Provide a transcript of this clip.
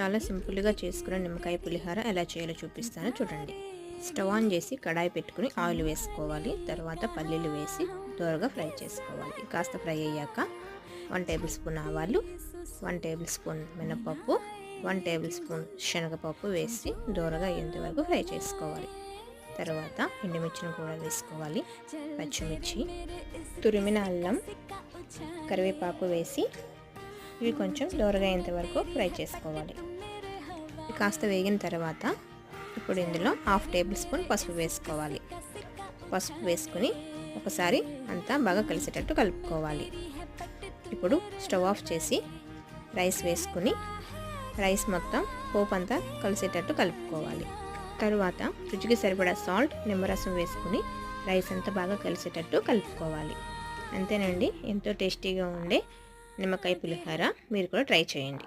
చాలా సింపుల్గా చేసుకునే నిమ్మకాయ పులిహోర ఎలా చేయాలో చూపిస్తాను. చూడండి. స్టవ్ ఆన్ చేసి కడాయి పెట్టుకుని ఆయిల్ వేసుకోవాలి. తర్వాత పల్లీలు వేసి దూరగా ఫ్రై చేసుకోవాలి. కాస్త ఫ్రై అయ్యాక వన్ టేబుల్ స్పూన్ ఆవాలు వన్ టేబుల్ స్పూన్ మినపప్పు వన్ టేబుల్ స్పూన్ శనగపప్పు వేసి దూరగా అయ్యేంత వరకు ఫ్రై చేసుకోవాలి. తర్వాత ఎండుమిర్చిని కూడా వేసుకోవాలి. పచ్చిమిర్చి తురిమిన అల్లం కరివేపాకు వేసి ఇవి కొంచెం దూరగా అయ్యేంత వరకు ఫ్రై చేసుకోవాలి. కాస్త వేగిన తర్వాత ఇప్పుడు ఇందులో హాఫ్ టేబుల్ స్పూన్ పసుపు వేసుకోవాలి. పసుపు వేసుకుని ఒకసారి అంతా బాగా కలిసేటట్టు కలుపుకోవాలి. ఇప్పుడు స్టవ్ ఆఫ్ చేసి రైస్ వేసుకుని రైస్ మొత్తం పోపు అంతా కలిసేటట్టు కలుపుకోవాలి. తరువాత రుచికి సరిపడా సాల్ట్ నిమ్మరసం వేసుకుని రైస్ అంతా బాగా కలిసేటట్టు కలుపుకోవాలి. అంతేనండి ఎంతో టేస్టీగా ఉండే నిమ్మకాయ పులిహోర మీరు కూడా ట్రై చేయండి.